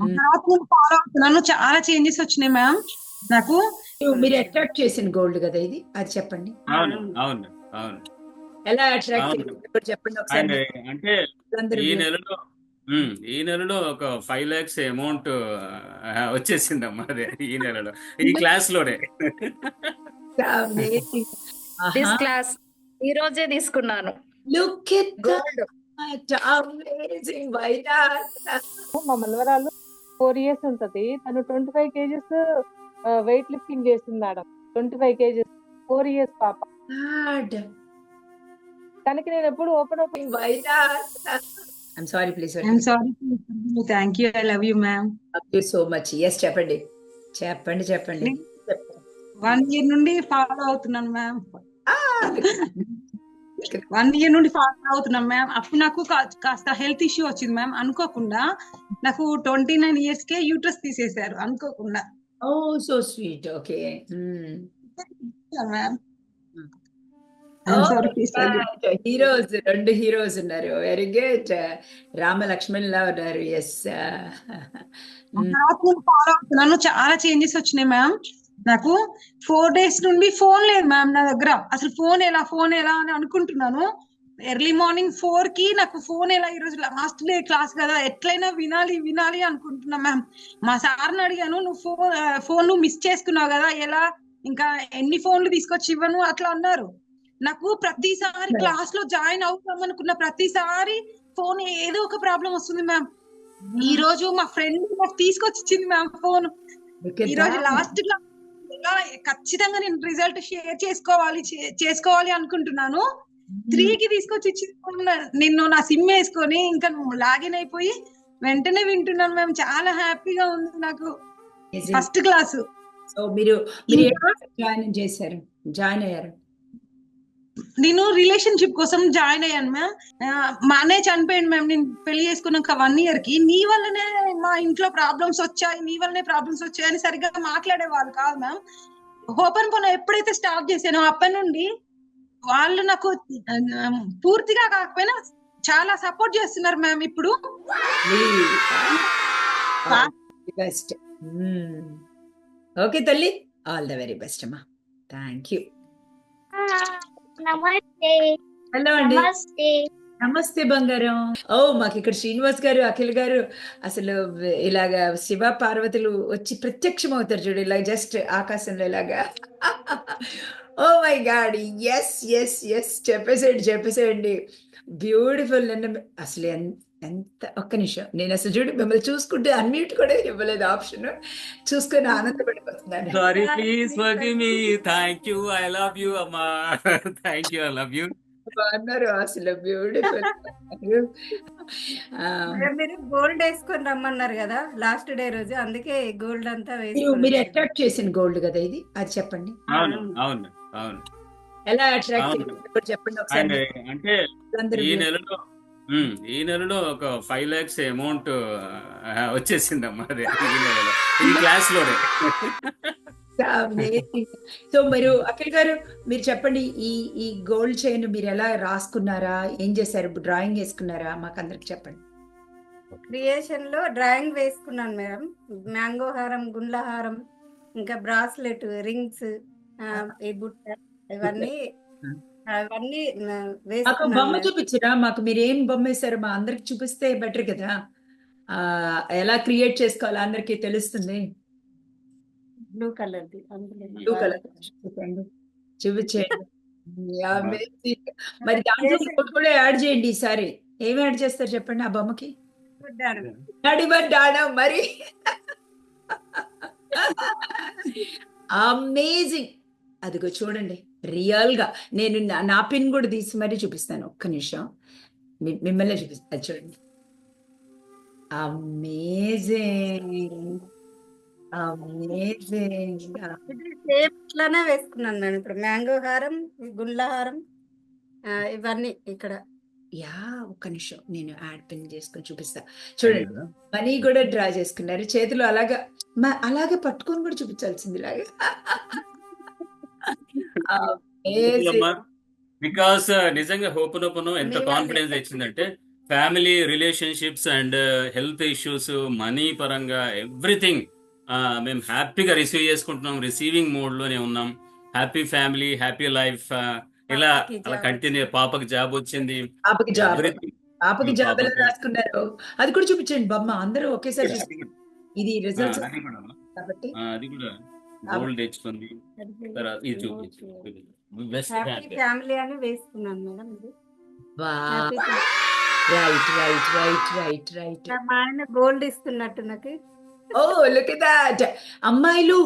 తర్వాత నేను ఫాలో అవుతున్నాను చాలా చేంజెస్ వచ్చినాయి మ్యామ్ నాకు మీరు అట్రాక్ట్ చేసిన గోల్డ్ కదా ఇది? అది చెప్పండి. అవును అవును. అవును ఎలా అట్రాక్ట్ చెప్పండి ఒకసారి. అంటే ఈ నెలలో ఈ నెలలో ఒక ఫైవ్ లాక్స్ అమౌంట్ వచ్చేసిందమ్మా అదే ఈ నెలలో. ఈ క్లాస్లోనే దిస్ క్లాస్ ఈ రోజే తీసుకున్నాను. లుక్ ఎట్ గోల్డ్ అమేజింగ్ మా ఫోర్ ఇయర్స్ ఉంటది. తను twenty five kgs weight lifting చేసింది madam. Twenty five kgs. Four years పాప. తనకి నేను ఎప్పుడు open open I'm sorry please I'm sorry thank you I love you ma'am you so much yes చెప్పండి. చెప్పండి చెప్పండి. వన్ ఇయర్ నుండి ఫాలో అవుతున్నాను మ్యామ్ వన్ ఇయర్ నుండి ఫాలో అవుతున్నాం మ్యామ్ అప్పుడు నాకు కాస్త హెల్త్ ఇష్యూ వచ్చింది మ్యామ్ అనుకోకుండా నాకు ట్వంటీ నైన్ ఇయర్స్ కే యూట్రస్ తీసేశారు అనుకోకుండా. ఓ so sweet okay ma'am heroes రెండు హీరోస్ ఉన్నారు. వెరీ గుడ్ రామ లక్ష్మణ్ లా ఉన్నారు. ఎస్ ఫాలో అవుతున్నాను చాలా చేంజెస్ వచ్చినాయి మ్యామ్ నాకు ఫోర్ డేస్ నుండి ఫోన్ లేదు మ్యామ్ నా దగ్గర. అసలు ఫోన్ ఎలా ఫోన్ ఎలా అని అనుకుంటున్నాను. ఎర్లీ మార్నింగ్ ఫోర్కి నాకు ఫోన్ ఎలా ఈరోజు లాస్ట్ డే క్లాస్ కదా ఎట్లయినా వినాలి వినాలి అనుకుంటున్నా మ్యామ్ మా సార్ని అడిగాను నువ్వు ఫోన్ ఫోన్ నువ్వు మిస్ చేసుకున్నావు కదా ఎలా? ఇంకా ఎన్ని ఫోన్లు తీసుకొచ్చి ఇవ్వను? అట్లా అన్నారు. నాకు ప్రతిసారి క్లాస్లో జాయిన్ అవుతాం అనుకున్న ప్రతిసారి ఫోన్ ఏదో ఒక ప్రాబ్లం వస్తుంది మ్యామ్ ఈ రోజు మా ఫ్రెండ్ నాకు తీసుకొచ్చి ఇచ్చింది మ్యామ్ ఫోన్ ఈ రోజు లాస్ట్ క్లాస్ ఖచ్చితంగా నేను రిజల్ట్ షేర్ చేసుకోవాలి చేసుకోవాలి అనుకుంటున్నాను. త్రీ కి తీసుకొచ్చి phone. నిన్ను నా సిమ్ వేసుకొని ఇంకా నువ్వు లాగిన్ అయిపోయి వెంటనే వింటున్నాను మ్యామ్ చాలా హ్యాపీగా ఉంది నాకు. ఫస్ట్ క్లాస్ సో మీరు మీరు జాయిన్ చేశారు? జాయిన్ అయ్యారు? నేను రిలేషన్షిప్ కోసం జాయిన్ అయ్యాను మ్యామ్ మానే మా అన్నయ్య మ్యామ్ నేను పెళ్ళి చేసుకున్నాక వన్ ఇయర్కి. నీ వల్లనే మా ఇంట్లో ప్రాబ్లమ్స్ వచ్చాయి నీ వల్లనే ప్రాబ్లమ్స్ వచ్చాయని సరిగ్గా మాట్లాడే వాళ్ళు కాదు మ్యామ్ ఓపెన్ పొన ఎప్పుడైతే స్టార్ట్ చేశానో అప్పటి నుండి వాళ్ళు నాకు పూర్తిగా కాకపోయినా చాలా సపోర్ట్ చేస్తున్నారు మ్యామ్ ఇప్పుడు. బెస్ట్ ఓకే తల్లి. ఆల్ ద వెరీ బెస్ట్ అమ్మా. థ్యాంక్ యూ నమస్తే. హలో అండి. నమస్తే. నమస్తే బంగారం. ఓ మాకు ఇక్కడ శ్రీనివాస్ గారు అఖిల్ గారు అసలు ఇలాగా శివ పార్వతులు వచ్చి ప్రత్యక్షం అవుతారు చూడు ఇలా జస్ట్ ఆకాశంలో ఇలాగా. ఓ my god yes yes yes చెప్పేసేయండి చెప్పేసేయండి. బ్యూటిఫుల్ నన్ను అసలు ఎంత ఒక్క నిమిషం. నేను అసలు చూడు మిమ్మల్ని చూసుకుంటే అన్మ్యూట్ కూడా ఇవ్వలేదు ఆప్షన్ చూసుకొని ఆనందపడిపోతున్నాను. Sorry please forgive me thank you I love you అమ్మా thank you I love you బాగున్నారు అసలు బ్యూటిఫుల్ మీరు గోల్డ్ వేసుకొని రమ్మన్నారు కదా లాస్ట్ డే రోజు అందుకే గోల్డ్ అంతా మీరు వేసుకొని మీరు. అట్రాక్ట్ చేసిన గోల్డ్ కదా ఇది? అది చెప్పండి. అవును. అవును. అవును. ఎలా అట్రాక్ట్ చెప్పండి ఒకసారి. అంటే ఈ నెలలో ఈ నెలలో ఒక ఫైవ్ లాక్స్ అమౌంట్ వచ్చేసిందమ్మా అదే ఈ నెలలో. ఈ క్లాస్లోనే సో మీరు అఖిల్ గారు మీరు చెప్పండి ఈ ఈ గోల్డ్ చైన్ మీరు ఎలా రాసుకున్నారా? ఏం చేశారు? డ్రాయింగ్ వేసుకున్నారా? మాకు అందరికి చెప్పండి. క్రియేషన్లో డ్రాయింగ్ వేసుకున్నాను మేడం. మ్యాంగో హారం గుండ్ల హారం ఇంకా బ్రాస్లెట్ రింగ్స్ ఈ బుట్ట ఇవన్నీ అవన్నీ బొమ్మ. చూపించరా? మాకు మీరు ఏం బొమ్మ వేశారు మా అందరికి చూపిస్తే బెటర్ కదా. ఆ ఎలా క్రియేట్ చేసుకోవాలో అందరికీ తెలుస్తుంది. బ్లూ కలర్ బ్లూ కలర్ చూపించండి. చూపించేయండి. మరి దాంట్లో కూడా యాడ్ చేయండి ఈసారి. ఏం యాడ్ చేస్తారు చెప్పండి ఆ బొమ్మకి? మరి. అమేజింగ్ అదిగో చూడండి రియల్గా నేను నా- పిన్ కూడా తీసి మరీ చూపిస్తాను ఒక్క నిమిషం. మిమ్మల్ని చూపిస్తాను అది చూడండి. అమేజింగ్ ఇట్లానే వేసుకున్నాను మేడం ఇప్పుడు మ్యాంగో హారం గుండ్ల హారం ఇవన్నీ ఇక్కడ. యా ఒక్క నిమిషం నేను యాడ్ పిన్ చేసుకొని చూపిస్తా. చూడండి మనీ కూడా డ్రా చేసుకున్నారు చేతిలో అలాగా మ- అలాగే పట్టుకొని కూడా చూపించాల్సింది ఇలాగా. బికాస్ నిజంగా ఓపెన్ ఓపెన్ ఎంత. కాన్ఫిడెన్స్ ఇచ్చిందంటే family relationships and health issues money పరంగా ఎవ్రీథింగ్ మేము హ్యాపీగా రిసీవ్ చేసుకుంటున్నాం రిసీవింగ్ మోడ్లోనే ఉన్నాం. హ్యాపీ ఫ్యామిలీ హ్యాపీ లైఫ్ ఇలా అలా కంటిన్యూ పాపకి జాబ్ వచ్చింది. పాపకి జాబ్. ఎవ్రీథింగ్ పాపకి జాబ్ ఎలా రాసుకున్నారు? అది కూడా చూపించండి బొమ్మ అందరూ ఒకేసారి చూసి ఇది రిజల్ట్స్ కాబట్టి. అది కూడా. గోల్డ్ తెచ్చుకుంది తర్వాత ఇది చూపించు. బెస్ట్ హ్యాపీ ఫ్యామిలీ అని వేసుకున్నాను మేడం ఇది. Right right right right right మా ఆయన గోల్డ్ ఇస్తున్నట్టు నాకు. ఓ లుక్ దాట్ అమ్మాయిలు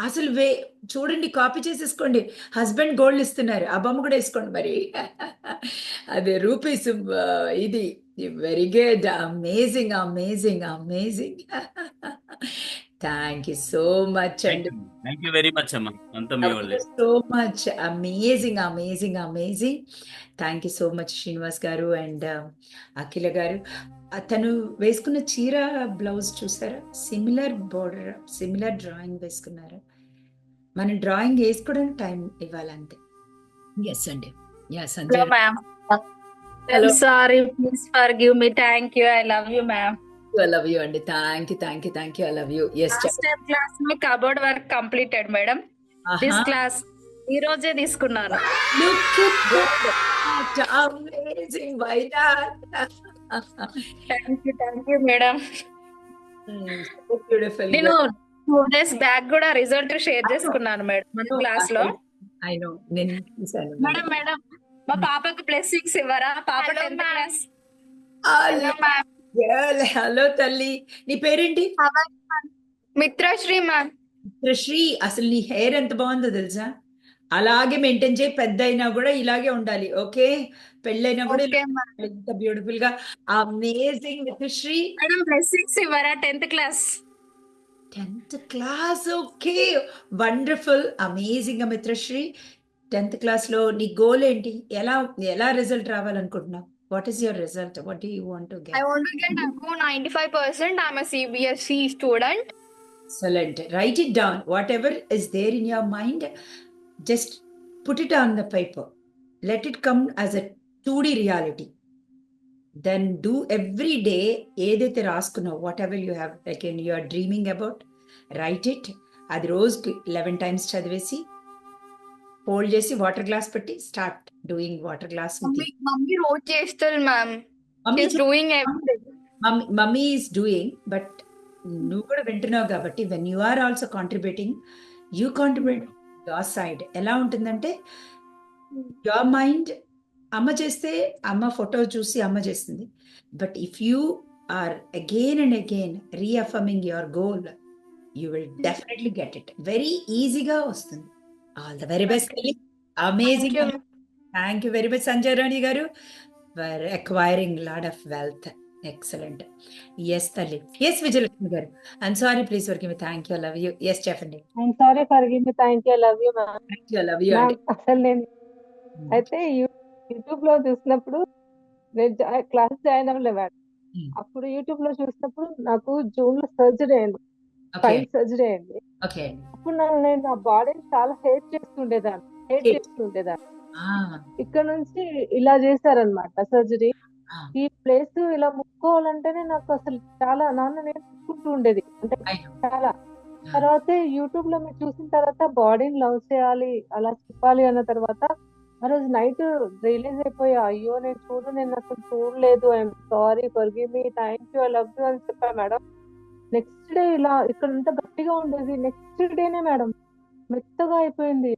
అసలు వే చూడండి కాపీ చేసేసుకోండి. హస్బెండ్ గోల్డ్ ఇస్తున్నారు. ఆ బొమ్మ కూడా వేసుకోండి మరి. అదే రూపీస్ ఇది. Very good amazing amazing amazing thank you so much అండి థ్యాంక్ యూ వెరీ మచ్ అమ్మా అంతా మీ వాళ్ళే so much amazing amazing amazing thank you so much Srinivas గారు అండ్ అఖిల గారు. ఆ, తను వేసుకున్న చీర బ్లౌజ్ చూసారా? సిమిలర్ బోర్డర్ సిమిలర్ డ్రాయింగ్ వేసుకున్నారు? మనం డ్రాయింగ్ వేసుకోవడానికి టైం ఇవ్వాలంతే. ఎస్ అండి. Yes hello Sanjay ma'am Hello. Sorry please forgive me thank you I love you ma'am I love you అండి thank you thank you thank you I love you yes class me cupboard work completed madam this class ఈ రోజే తీసుకున్నాను. Amazing thank you thank you madam beautiful నేను two days back కూడా result share చేసుకున్నాను madam మన క్లాస్లో. I know నేను చూసాను మేడం మేడం మా పాపకు ప్లెస్సింగ్స్ ఇవ్వరా? పాప టెన్త్. క్లాస్ హలో తల్లి. నీ పేరేంటి? మిత్రశ్రీ మ్యామ్ శ్రీ అసలు నీ హెయిర్ ఎంత బాగుందో తెలుసా? అలాగే మెయింటైన్ చేయి పెద్ద అయినా కూడా ఇలాగే ఉండాలి ఓకే? పెళ్ళైనా కూడా. ఇంత బ్యూటిఫుల్గా. అమేజింగ్ మిత్రశ్రీ. మేడం బ్లెస్సింగ్స్ ఇవ్వరా? Tenth class tenth class okay. Wonderful amazing Mitrashri. Tenth క్లాస్లో నీ గోల్ ఏంటి? ఎలా ఎలా రిజల్ట్ రావాలనుకుంటున్నావు? What is your result what you want to I get want to get above 95% I am a CBSE student Excellent. Write it down. Whatever is there in your mind, just put it on the paper. Let it come as a 2D reality. Then do every day ఏదైతే రాసుకున్నావు whatever you have like you are dreaming about write it అది రోజుకి eleven times చదివేసి fold చేసి water glass పెట్టి start doing water glass mummy రోజు చేస్తుంది ma'am doing mummy is doing but నువ్వు కూడా వింటున్నావు కాబట్టి when you are also contributing you contribute your side ఎలా ఉంటుందంటే యువర్ మైండ్ అమ్మ చేస్తే అమ్మ ఫోటో చూసి అమ్మ చేస్తుంది. But if you are again and again reaffirming your goal you will definitely get it very ఈజీగా వస్తుంది. All the very best amazing. Thank you very much Sanjay Rani గారు for acquiring lot of wealth excellent yes తల్లి yes Vijayalakshmi గారు I'm sorry please వర్కి me thank you love you yes చెప్పండి I'm sorry forgive me thank you love you thank you love you అసలు నేను అయితే యూట్యూబ్లో చూసినప్పుడు నేను క్లాస్ జాయిన్ అవ్వలేదు Hmm. అప్పుడు యూట్యూబ్లో చూసినప్పుడు నాకు జూన్లో సర్జరీ అయింది. ఫైల్ సర్జరీ అయింది. అప్పుడు నన్ను నేను నా బాడీని చాలా హేట్ చేస్తుండేదాన్ని. హేట్. చేస్తుండేదాన్ని. ఇక్కడ నుంచి ఇలా చేశారనమాట సర్జరీ. ఈ ప్లేస్ ఇలా ముక్కోవాలంటేనే నాకు అసలు చాలా నాన్న నేను ముక్కుంటూ ఉండేది. అంటే చాలా. తర్వాత యూట్యూబ్లో మీరు చూసిన తర్వాత బాడీని లవ్ చేయాలి అలా చెప్పాలి అన్న తర్వాత ఆ రోజు నైట్ రిలీజ్ అయిపోయా అయ్యో నేను చూడు నేను అసలు చూడలేదు. I'm sorry forgive me thank you I love you అని చెప్పా మేడం. నెక్స్ట్ డే ఇలా ఇక్కడ అంతా గట్టిగా ఉండేది. నెక్స్ట్ డేనే మేడం మెత్తగా అయిపోయింది.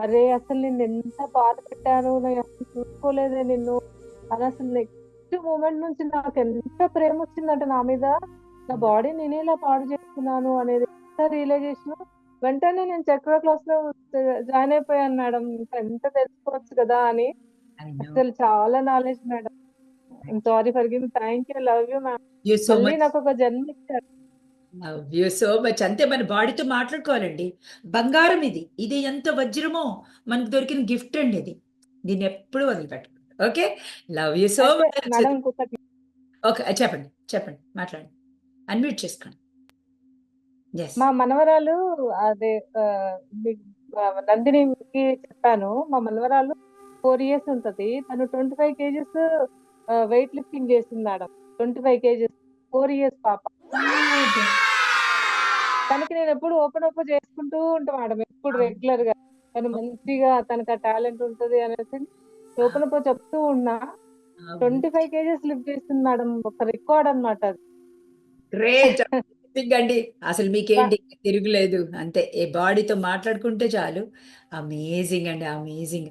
అరే అసలు నేను ఎంత బాధ పెట్టాను నేను అసలు చూసుకోలేదే నిన్ను. అని అసలు నెక్స్ట్ మూమెంట్ నుంచి నాకు ఎంత ప్రేమ వచ్చిందంటే నా మీద. నా బాడీ నేనే ఇలా పాడు చేసుకున్నాను అనేది ఎంత రియలైజేషన్ వెంటనే నేను చక్ర క్లాస్లో జాయిన్ అయిపోయాను మేడం. ఇంకా ఎంత తెలుసుకోవచ్చు కదా అని. అసలు చాలా knowledge madam sorry forgive thank you love you ma'am నాకు ఒక జన్మ ఇచ్చారు. లవ్ యూ సో మచ్ అంతే మన బాడీతో మాట్లాడుకోవాలండి. బంగారం ఇది. ఇది ఎంత వజ్రమో మనకు దొరికిన గిఫ్ట్ అండి ఇది దీన్ని ఎప్పుడు వదిలిపెట్టకూడదు. Okay? Love you so much okay చెప్పండి చెప్పండి మాట్లాడండి. అన్మ్యూట్ చేసుకోండి. మా మనవరాలు అదే నందినికి చెప్పాను. మా మనవరాలు ఫోర్ ఇయర్స్ ఉంటది. తను twenty five kgs weight lifting చేసింది madam. Twenty five kgs. Four years పాప. తనకి నేను ఎప్పుడు ఓపెన్ అప్ చేసుకుంటూ ఉంటా మేడం ఎప్పుడు రెగ్యులర్గా తను మంచిగా తనకు ఆ టాలెంట్ ఉంటది అనేసి ఓపెన్ అప్ చెప్తూ ఉన్నా. ట్వంటీ ఫైవ్ కేజెస్ లిఫ్ట్ చేసింది మేడం ఒక రికార్డ్ అన్నమాట అది. గ్రేట్ అండి అసలు మీకేంటి? తిరుగులేదు. అంతే ఏ బాడీతో మాట్లాడుకుంటే చాలు. అమేజింగ్ అండి అమేజింగ్